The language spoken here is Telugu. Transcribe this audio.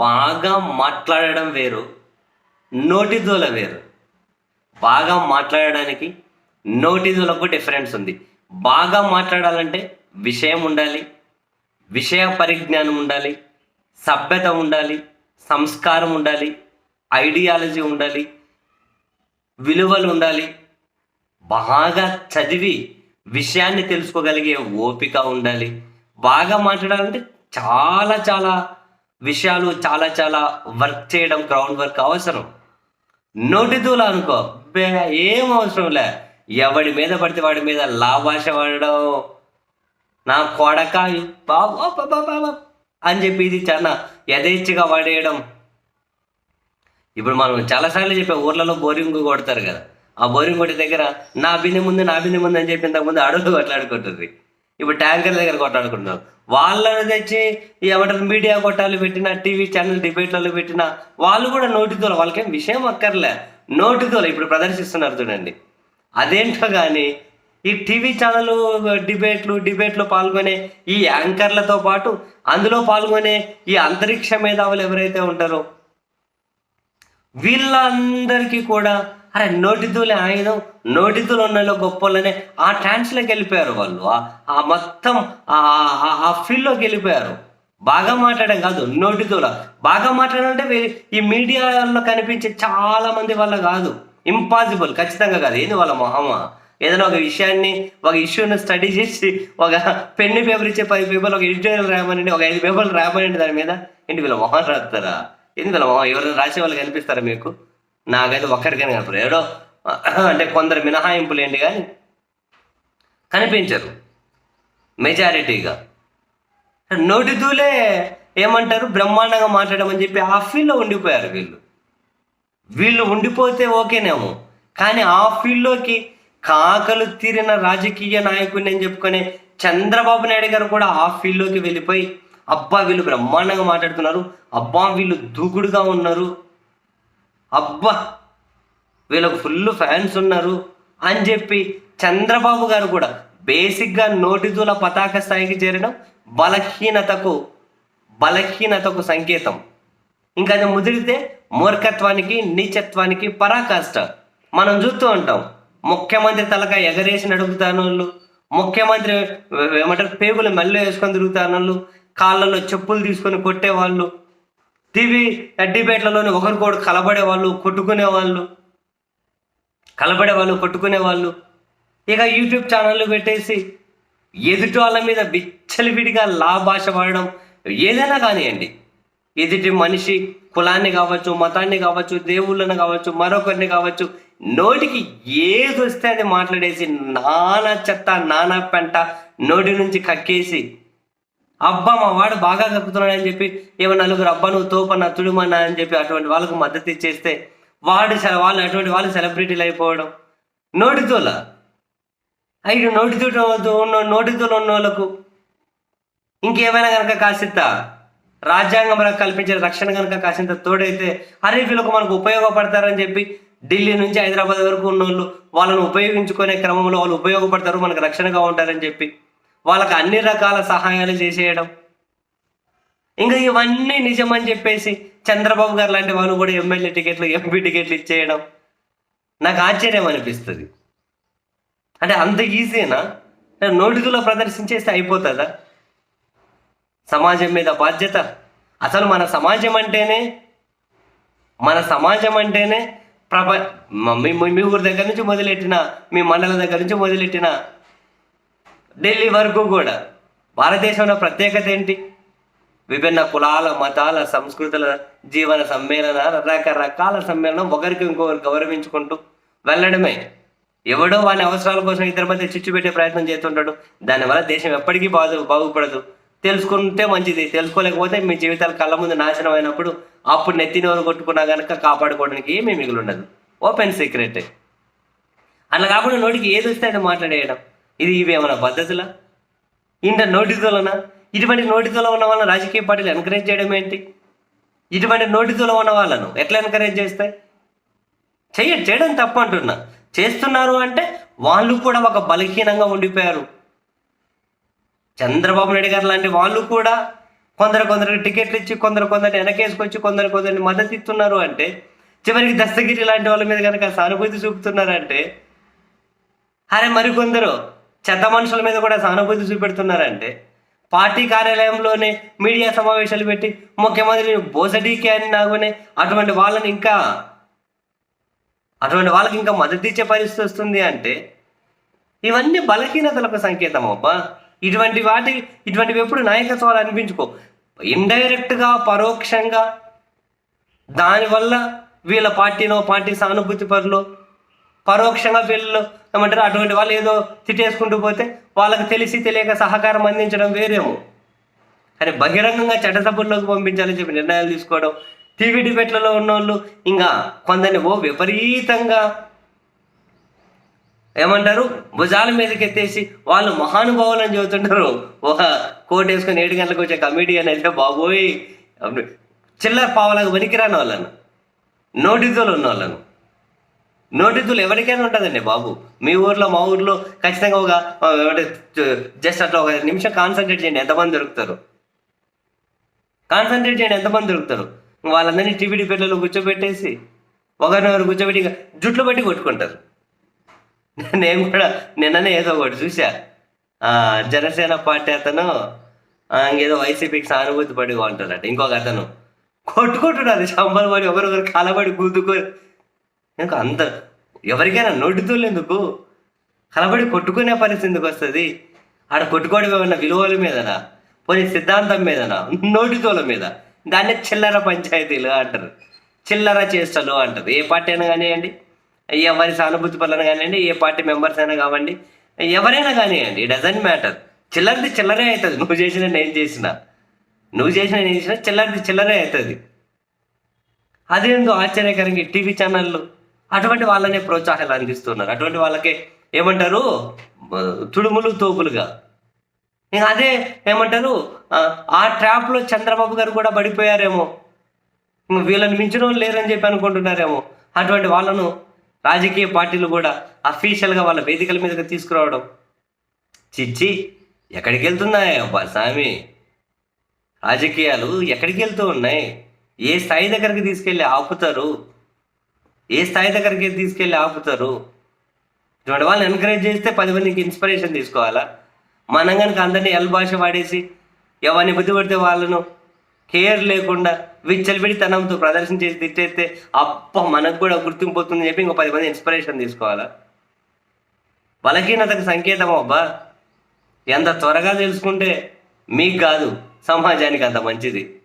బాగా మాట్లాడడం వేరు నోటిదోల వేరు. బాగా మాట్లాడడానికి నోటిదోలకు డిఫరెన్స్ ఉంది. బాగా మాట్లాడాలంటే విషయం ఉండాలి విషయ పరిజ్ఞానం ఉండాలి సభ్యత ఉండాలి సంస్కారం ఉండాలి ఐడియాలజీ ఉండాలి విలువలు ఉండాలి. బాగా చదివి విషయాన్ని తెలుసుకోగలిగే ఓపిక ఉండాలి. బాగా మాట్లాడాలంటే చాలా చాలా విషయాలు చాలా చాలా వర్క్ చేయడం గ్రౌండ్ వర్క్ అవసరం. నోటిదూల అనుకో ఏం అవసరం లే. ఎవడి మీద పడితే వాడి మీద లాభాష పడడం నా కొడక బాబా బాబా అని చెప్పి ఇది చాలా యథేచ్ఛగా వాడేయడం. ఇప్పుడు మనం చాలాసార్లు చెప్పే ఊర్లలో బోరింగ్ కొడతారు కదా. ఆ బోరింగ్ కొట్టే దగ్గర నా బిందె ముందు నా బిందె ముందు అని చెప్పి ఇంతకుముందు అడుగు కొట్లాడుకుంటుంది ఇప్పుడు ట్యాంకర్ దగ్గర కొట్టాలనుకుంటున్నారు వాళ్ళని తెచ్చి ఏమంటారు మీడియా కొట్టాలు పెట్టిన టీవీ ఛానల్ డిబేట్లలో పెట్టిన వాళ్ళు కూడా నోటితోల వాళ్ళకేం విషయం అక్కర్లే. నోటితోల ఇప్పుడు ప్రదర్శిస్తున్నారు చూడండి. అదేంటో కానీ ఈ టీవీ ఛానల్ డిబేట్లు డిబేట్లో పాల్గొనే ఈ యాంకర్లతో పాటు అందులో పాల్గొనే ఈ అంతరిక్ష మేధావులు ఎవరైతే ఉంటారో వీళ్ళందరికీ కూడా అరే నోటితూలే ఆయన నోటితూలు ఉన్న గొప్పలనే ఆ ట్రాన్స్లోకి వెళ్ళిపోయారు వాళ్ళు. ఆ- ఆ మొత్తం ఆ- ఫీల్డ్లోకి వెళ్ళిపోయారు. బాగా మాట్లాడడం కాదు నోటితూల బాగా మాట్లాడాలంటే అంటే ఈ మీడియాలో కనిపించే చాలా మంది వల్ల కాదు. ఇంపాసిబుల్ ఖచ్చితంగా కాదు. ఏంది వాళ్ళ మొహమ్మ ఏదైనా ఒక విషయాన్ని ఒక ఇష్యూని స్టడీ చేసి ఒక పెన్ను పేపర్ ఇచ్చే పది పేపర్లు ఒక ఎడిటోరియల్ రాయమనండి ఒక ఐదు పేపర్లు రాయమనండి దాని మీద? ఏంటి వీళ్ళ మొహం రాస్తారా? ఏంటి వీళ్ళ మొహం? ఎవరైనా రాసే వాళ్ళు కనిపిస్తారా మీకు? నాకైతే ఒక్కరికైనా కనపడరు ఏడో అంటే కొందరు మినహాయింపులేండి కానీ కనిపించరు. మెజారిటీగా. నోటితూలే ఏమంటారు? బ్రహ్మాండంగా మాట్లాడమని చెప్పి ఆ ఫీల్డ్లో ఉండిపోయారు వీళ్ళు. వీళ్ళు ఉండిపోతే ఓకేనేమో. కానీ ఆ ఫీల్డ్లోకి కాకలు తీరిన రాజకీయ నాయకుడిని అని చెప్పుకునే చంద్రబాబు నాయుడు గారు కూడా ఆ ఫీల్డ్లోకి వెళ్ళిపోయి అబ్బా వీళ్ళు బ్రహ్మాండంగా మాట్లాడుతున్నారు. అబ్బా వీళ్ళు దూకుడుగా ఉన్నారు. అబ్బా వీళ్ళకు ఫుల్ ఫ్యాన్స్ ఉన్నారు అని చెప్పి చంద్రబాబు గారు కూడా బేసిక్గా నోటిదుల పతాక స్థాయికి చేరడం బలహీనతకు బలహీనతకు సంకేతం. ఇంకా అది ముదిరితే మూర్ఖత్వానికి నీచత్వానికి పరాకాష్ట. మనం చూస్తూ ఉంటాం ముఖ్యమంత్రి తలక ఎగరేసి నడుపుతాను వాళ్ళు ముఖ్యమంత్రి ఏమంటారు పేగులు మెల్ల వేసుకొని తిరుగుతాను వాళ్ళు కాళ్ళలో చెప్పులు తీసుకొని కొట్టేవాళ్ళు టీవీ డిబేట్లలోని ఒకరికొకరు కలబడే వాళ్ళు కొట్టుకునే వాళ్ళు కలబడే వాళ్ళు కొట్టుకునే వాళ్ళు ఇక యూట్యూబ్ ఛానళ్ళు పెట్టేసి ఎదుటి వాళ్ళ మీద విచ్చలివిడిగా లా భాష వాడడం ఏదైనా కానివ్వండి. ఎదుటి మనిషి కులాన్ని కావచ్చు మతాన్ని కావచ్చు దేవుళ్ళని కావచ్చు మరొకరిని కావచ్చు నోటికి ఏది వస్తే అది మాట్లాడేసి నానా చెత్త నానా పెంట నోటి నుంచి కక్కేసి అబ్బా మా వాడు బాగా కక్కుతున్నాడు అని చెప్పి ఏమన్నా నలుగురు అబ్బా నువ్వు తోపన్న తుడుమన్నా అని చెప్పి అటువంటి వాళ్ళకు మద్దతు ఇచ్చేస్తే వాడు వాళ్ళు అటువంటి వాళ్ళు సెలబ్రిటీలు అయిపోవడం. నోటితోల అయితే నోటితో ఉన్న నోటితోలు ఉన్న వాళ్ళకు. ఇంకేమైనా కనుక కాసిత రాజ్యాంగం మనకు కల్పించే రక్షణ కనుక కాసింత తోడైతే అరే వీళ్ళకు మనకు ఉపయోగపడతారని చెప్పి ఢిల్లీ నుంచి హైదరాబాద్ వరకు ఉన్న వాళ్ళు వాళ్ళని ఉపయోగించుకునే క్రమంలో వాళ్ళు ఉపయోగపడతారు మనకు రక్షణగా ఉంటారని చెప్పి. వాళ్ళకి అన్ని రకాల సహాయాలు చేసేయడం. ఇంకా ఇవన్నీ నిజమని చెప్పేసి చంద్రబాబు గారు లాంటి వాళ్ళు కూడా ఎమ్మెల్యే టికెట్లు ఎంపీ టికెట్లు ఇచ్చేయడం నాకు ఆశ్చర్యం అనిపిస్తుంది. అంటే అంత ఈజీనా? నోటికలో ప్రదర్శించేస్తే అయిపోతుందా? సమాజం మీద బాధ్యత? అసలు మన సమాజం అంటేనే మన సమాజం అంటేనే ప్రప మీ మీ ఊరి దగ్గర నుంచి మొదలెట్టిన మీ మండలం దగ్గర నుంచి మొదలెట్టిన ఢిల్లీ వరకు కూడా భారతదేశంలో ప్రత్యేకత ఏంటి? విభిన్న కులాల మతాల సంస్కృతుల జీవన సమ్మేళనాల రకరకాల సమ్మేళనం ఒకరికి ఇంకొకరు గౌరవించుకుంటూ వెళ్ళడమే. ఎవడో వాని అవసరాల కోసం ఇద్దరి మధ్య చిచ్చు పెట్టే ప్రయత్నం చేస్తుంటాడు. దానివల్ల దేశం ఎప్పటికీ బాగు బాగుపడదు. తెలుసుకుంటే మంచిది. తెలుసుకోలేకపోతే మీ జీవితాలు కళ్ళ ముందు నాశనం అయినప్పుడు అప్పుడు నెత్తి కొట్టుకున్నా కనుక కాపాడుకోవడానికి ఏమీ మిగిలి ఉండదు. ఓపెన్ సీక్రెట్ అట్లా కాకుండా నోటికి ఏది వస్తే అది మాట్లాడేయడం. ఇది ఇవి ఏమైనా పద్ధతులా? ఇంత నోటితోలనా? ఇటువంటి నోటితోలో ఉన్న వాళ్ళని రాజకీయ పార్టీలు ఎంకరేజ్ చేయడం ఏంటి? ఇటువంటి నోటితోలో ఉన్న వాళ్ళను ఎట్లా ఎంకరేజ్ చేస్తాయి? చెయ్య చేయడం తప్ప అంటున్నా చేస్తున్నారు అంటే వాళ్ళు కూడా ఒక బలహీనంగా ఉండిపోయారు. చంద్రబాబు నాయుడు గారు లాంటి వాళ్ళు కూడా కొందరు కొందరికి టికెట్లు ఇచ్చి కొందరు కొందరిని వెనకేసుకొచ్చి కొందరు కొందరిని మద్దతు ఇస్తున్నారు అంటే చివరికి దస్తగిరి లాంటి వాళ్ళ మీద కనుక సానుభూతి చూపుతున్నారంటే అరే మరికొందరు చెత్త మనుషుల మీద కూడా సానుభూతి చూపెడుతున్నారంటే పార్టీ కార్యాలయంలోనే మీడియా సమావేశాలు పెట్టి ముఖ్యమంత్రి బోసడీకే అని నాగునే అటువంటి వాళ్ళని ఇంకా అటువంటి వాళ్ళకి ఇంకా మద్దతు ఇచ్చే పరిస్థితి వస్తుంది అంటే ఇవన్నీ బలహీనతలకు సంకేతం అబ్బా. ఇటువంటి వాటి ఇటువంటివి ఎప్పుడు నాయకత్వాలు అనిపించుకో. ఇండైరెక్ట్గా పరోక్షంగా దానివల్ల వీళ్ళ పార్టీనో పార్టీ సానుభూతి పరులో పరోక్షంగా వీళ్ళు ఏమంటారు అటువంటి వాళ్ళు ఏదో తిట్టేసుకుంటూ పోతే వాళ్ళకి తెలిసి తెలియక సహకారం అందించడం వేరేమో. కానీ బహిరంగంగా చట్టసభల్లోకి పంపించాలని చెప్పి నిర్ణయాలు తీసుకోవడం టీవీ డిబేట్లలో ఉన్నోళ్ళు ఇంకా కొందరిని ఓ విపరీతంగా ఏమంటారు భుజాల మీదకి ఎత్తేసి వాళ్ళు మహానుభావులు అని చెబుతుంటారు. ఒక కోట్ వేసుకొని ఏడు గంటలకు వచ్చే కమిడియన్ అయితే బాబోయ్ చిల్లర పావలకు పనికిరాని వాళ్ళను. నోటితోలు ఉన్న వాళ్ళను నోటితులు ఎవరికైనా ఉంటుందండి బాబు. మీ ఊర్లో మా ఊర్లో ఖచ్చితంగా ఒక జస్ట్ అట్లా ఒక నిమిషం కాన్సన్ట్రేట్ చేయండి ఎంతమంది దొరుకుతారు? కాన్సన్ట్రేట్ చేయండి ఎంతమంది దొరుకుతారు? వాళ్ళందరినీ టీవీడీ పిల్లలు కూర్చోబెట్టేసి ఒకరినొకరు కూర్చోబెట్టి జుట్లు పెట్టి కొట్టుకుంటారు. నేను కూడా నిన్ననే ఏదో ఒకటి చూసా ఆ, జనసేన పార్టీ అతను ఇంకేదో వైసీపీకి సానుభూతి పడి ఉంటారట ఇంకొక అతను కొట్టుకుంటున్నారు శంబల్ పడి ఒకరొకరు కలబడి గుద్దుకొని ఇంకా అంత ఎవరికైనా నోటితోలు ఎందుకు? కలబడి కొట్టుకునే పరిస్థితి ఎందుకు వస్తుంది? ఆడ కొట్టుకోవడం ఏమన్నా విలువల మీదనా? పోనీ సిద్ధాంతం మీదనా? నోటితోల మీద. దాన్ని చిల్లర పంచాయతీలు అంటారు. చిల్లర చేష్టలు అంటారు. ఏ పార్టీ అయినా కానివ్వండి ఎవరి సానుభూతి పనులను కానివ్వండి ఏ పార్టీ మెంబర్స్ అయినా కావండి ఎవరైనా కానివ్వండి డజంట్ మ్యాటర్ చిల్లరది చిల్లరే అవుతుంది. నువ్వు చేసిన నేను చేసిన. నువ్వు చేసిన నేను చేసిన చిల్లరది చిల్లరే అవుతుంది. అదేందో ఆశ్చర్యకరంగా టీవీ ఛానళ్ళు. అటువంటి వాళ్ళనే ప్రోత్సాహాలు అందిస్తున్నారు. అటువంటి వాళ్ళకే ఏమంటారు? తుడుములు తోపులుగా. ఇంకా అదే ఏమంటారు? ఆ, ట్రాప్లో చంద్రబాబు గారు కూడా పడిపోయారేమో. వీళ్ళని మించిన వాళ్ళు లేరని చెప్పి అనుకుంటున్నారేమో. అటువంటి వాళ్ళను రాజకీయ పార్టీలు కూడా అఫీషియల్గా వాళ్ళ వేదికల మీదకి తీసుకురావడం. చిచ్చి ఎక్కడికి వెళ్తున్నాయి అబ్బా స్వామి రాజకీయాలు ఎక్కడికి వెళ్తూ ఉన్నాయి? ఏ స్థాయి దగ్గరికి తీసుకెళ్ళి ఆపుతారు? ఏ స్థాయి దగ్గరికి తీసుకెళ్ళి ఆపుతారు? ఇటువంటి వాళ్ళని ఎంకరేజ్ చేస్తే పది మందికి ఇన్స్పిరేషన్ తీసుకోవాలా? మనం కనుక అందరినీ ఎల్ భాష వాడేసి ఎవరిని బుద్ధి పడితే వాళ్ళను కేర్ లేకుండా విచ్చలవిడి తనంతో ప్రదర్శన చేసి తిట్టేస్తే అప్ప మనకు కూడా గుర్తింపు వస్తుందని చెప్పి ఇంకో పది మంది ఇన్స్పిరేషన్ తీసుకోవాలా? బలహీనతకు సంకేతం అబ్బా. ఎంత త్వరగా తెలుసుకుంటే మీకు కాదు సమాజానికి అంత మంచిది.